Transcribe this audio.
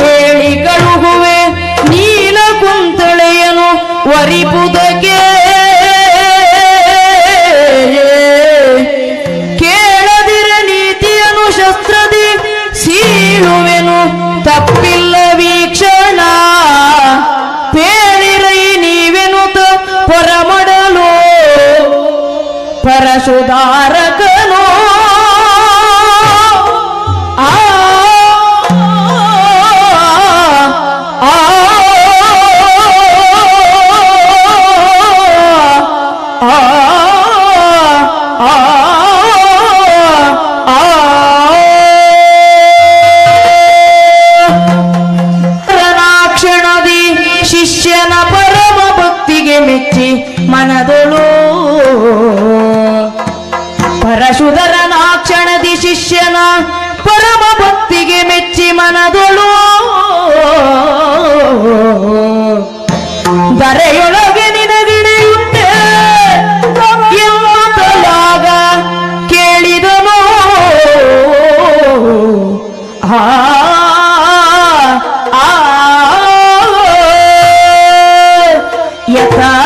ಹೇಳಿ ಕಳುಹುವೆ ನೀಲ ಕುಂತಳೆಯನು ವರಿಪುದಕ್ಕೆ. ಕೇಳದಿರ ನೀತಿಯನು ಶಸ್ತ್ರದಿ ಸೀಳುವೆನು, ತಪ್ಪಿಲ್ಲ ವೀಕ್ಷಣ. ಪೇಳಿರೈ ನೀವೆನುತ ಪರಮಡಲು ಪರಶುಧಾರಕನು ಮನದೊಳು. ಪರಶುಧರನಾಕ್ಷಣದಿ ಶಿಷ್ಯನ ಪರಮ ಭಕ್ತಿಗೆ ಮೆಚ್ಚಿ ಮನದೊಳು. ದರೆಯೊಳಗೆ ನಿನಗಿಡೆಯುತ್ತೆ ಎಂಬುದಲಾಗ ಕೇಳಿದನು. ಆ. ಯಥಾ